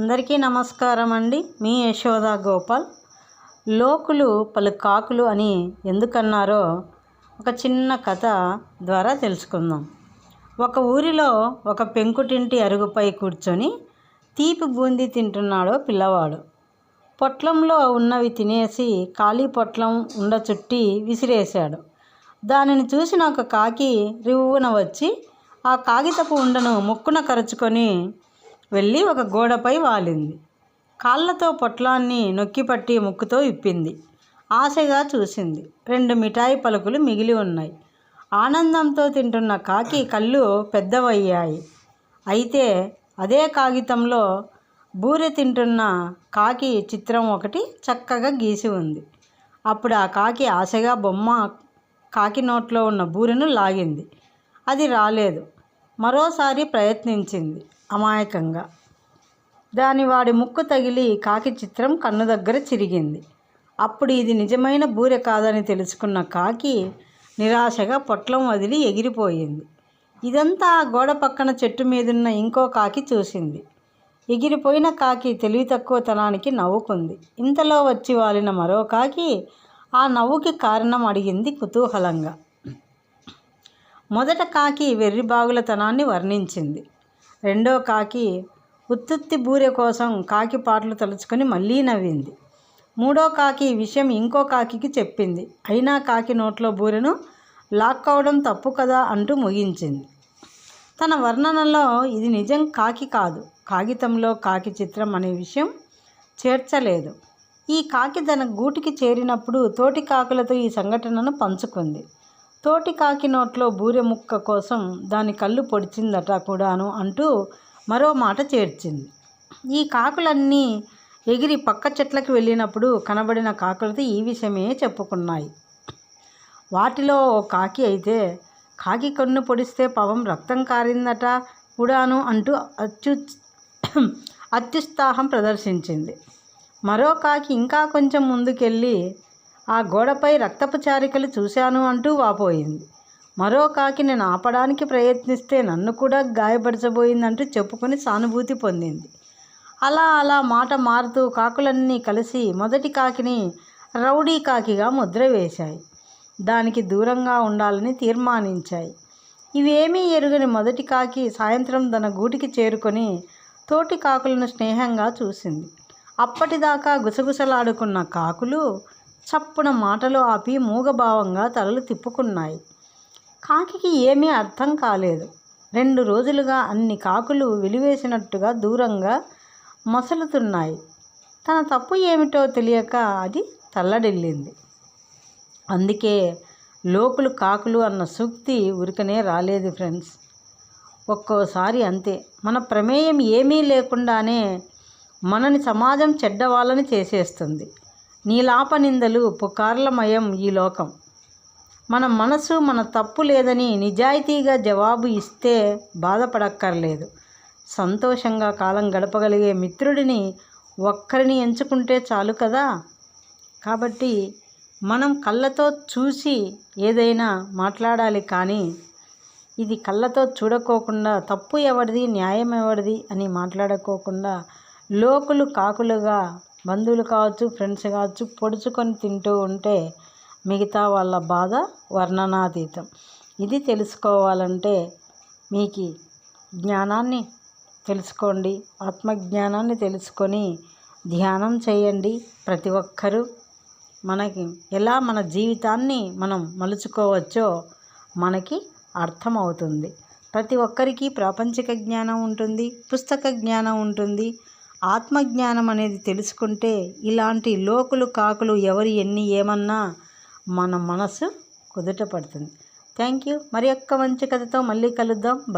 అందరికీ నమస్కారం అండి. మీ యశోద గోపాల్. లోకులు పలు కాకులు అని ఎందుకన్నారో ఒక చిన్న కథ ద్వారా తెలుసుకుందాం. ఒక ఊరిలో ఒక పెంకుటింటి అరుగుపై కూర్చొని తీపి బూందీ తింటున్నాడో పిల్లవాడు. పొట్లంలో ఉన్నవి తినేసి ఖాళీ పొట్లం ఉండ చుట్టి విసిరేశాడు. దానిని చూసిన ఒక కాకి రివ్వున వచ్చి ఆ కాగితపు ఉండను ముక్కున కరుచుకొని వెళ్ళి ఒక గోడపై వాలింది. కాళ్ళతో పొట్లాన్ని నొక్కిపట్టి ముక్కుతో ఇప్పింది. ఆశగా చూసింది. రెండు మిఠాయి పలుకులు మిగిలి ఉన్నాయి. ఆనందంతో తింటున్న కాకి కళ్ళు పెద్దవయ్యాయి. అయితే అదే కాగితంలో బూరె తింటున్న కాకి చిత్రం ఒకటి చక్కగా గీసి ఉంది. అప్పుడు ఆ కాకి ఆశగా బొమ్మ కాకి నోట్లో ఉన్న బూరెను లాగింది. అది రాలేదు. మరోసారి ప్రయత్నించింది. అమాయకంగా. దాని వాడి ముక్కు తగిలి కాకి చిత్రం కన్ను దగ్గర చిరిగింది. అప్పుడు ఇది నిజమైన బూరె కాదని తెలుసుకున్న కాకి నిరాశగా పొట్లం వదిలి ఎగిరిపోయింది. ఇదంతా గోడ పక్కన చెట్టు మీదున్న ఇంకో కాకి చూసింది. ఎగిరిపోయిన కాకి తెలివి తక్కువతనానికి నవ్వుకుంది. ఇంతలో వచ్చి వాలిన మరో కాకి ఆ నవ్వుకి కారణం అడిగింది కుతూహలంగా. మొదట కాకి వెర్రిబాగులతనాన్ని వర్ణించింది. రెండో కాకి ఉత్తుత్తి బూరె కోసం కాకి పాటలు తలుచుకొని మళ్ళీ నవ్వింది. మూడో కాకి ఈ విషయం ఇంకో కాకికి చెప్పింది. అయినా కాకి నోట్లో బూరెను లాక్కోవడం తప్పు కదా అంటూ ముగించింది. తన వర్ణనలో ఇది నిజం కాకి కాదు. కాగితంలో కాకి చిత్రం అనే విషయం చేర్చలేదు. ఈ కాకి తన గూటికి చేరినప్పుడు తోటి కాకులతో ఈ సంఘటనను పంచుకుంది. తోటి కాకి నోట్లో బూరె ముక్క కోసం దాని కళ్ళు పొడిచిందట కూడాను అంటూ మరో మాట చేర్చింది. ఈ కాకులన్నీ ఎగిరి పక్క చెట్లకు వెళ్ళినప్పుడు కనబడిన కాకులతో ఈ విషయమే చెప్పుకున్నాయి. వాటిలో ఓ కాకి అయితే కాకి కన్ను పొడిస్తే పవం రక్తం కారిందట కూడాను అంటూ అత్యు అత్యుత్సాహం ప్రదర్శించింది. మరో కాకి ఇంకా కొంచెం ముందుకెళ్ళి ఆ గోడపై రక్తపు చారికలు చూశాను అంటూ వాపోయింది. మరో కాకి నేను ఆపడానికి ప్రయత్నిస్తే నన్ను కూడా గాయపరచబోయిందంటూ చెప్పుకొని సానుభూతి పొందింది. అలా అలా మాట మారుతూ కాకులన్నీ కలిసి మొదటి కాకిని రౌడీ కాకిగా ముద్ర వేశాయి. దానికి దూరంగా ఉండాలని తీర్మానించాయి. ఇవేమీ ఎరుగని మొదటి కాకి సాయంత్రం తన గూటికి చేరుకొని తోటి కాకులను స్నేహంగా చూసింది. అప్పటిదాకా గుసగుసలాడుకున్న కాకులు చప్పున మాటలు ఆపి మూగభావంగా తలలు తిప్పుకున్నాయి. కాకికి ఏమీ అర్థం కాలేదు. రెండు రోజులుగా అన్ని కాకులు వెలివేసినట్టుగా దూరంగా మసలుతున్నాయి. తన తప్పు ఏమిటో తెలియక అది తల్లడిల్లింది. అందుకే లోకులు కాకులు అన్న సూక్తి ఉరికనే రాలేదు ఫ్రెండ్స్. ఒక్కోసారి అంతే. మన ప్రమేయం ఏమీ లేకుండానే మనని సమాజం చెడ్డవాళ్ళని చేసేస్తుంది. నీలాపనిందలు పుకార్లమయం ఈ లోకం. మన మనసు మన తప్పు లేదని నిజాయితీగా జవాబు ఇస్తే బాధపడక్కర్లేదు. సంతోషంగా కాలం గడపగలిగే మిత్రుడిని ఒక్కరిని ఎంచుకుంటే చాలు కదా? కాబట్టి మనం కళ్ళతో చూసి ఏదైనా మాట్లాడాలి కానీ ఇది కళ్ళతో చూడకోకుండా తప్పు ఎవరిది న్యాయం ఎవరిది అని మాట్లాడుకోకుండా లోకులు కాకులుగా బంధువులు కావచ్చు ఫ్రెండ్స్ కావచ్చు పొడుచుకొని తింటూ ఉంటే మిగతా వాళ్ళ బాధ వర్ణనాతీతం. ఇది తెలుసుకోవాలంటే మీకు జ్ఞానాన్ని తెలుసుకోండి. ఆత్మజ్ఞానాన్ని తెలుసుకొని ధ్యానం చేయండి. ప్రతి ఒక్కరూ మనకి ఎలా మన జీవితాన్ని మనం మలుచుకోవచ్చో మనకి అర్థమవుతుంది. ప్రతి ఒక్కరికి ప్రాపంచిక జ్ఞానం ఉంటుంది పుస్తక జ్ఞానం ఉంటుంది ఆత్మజ్ఞానం అనేది తెలుసుకుంటే ఇలాంటి లోకులు కాకులు ఎవరు ఎన్ని ఏమన్నా మన మనసు కుదుట పడుతుంది. థ్యాంక్ యూ మరి ఒక్క మంచి కథతో మళ్ళీ కలుద్దాం.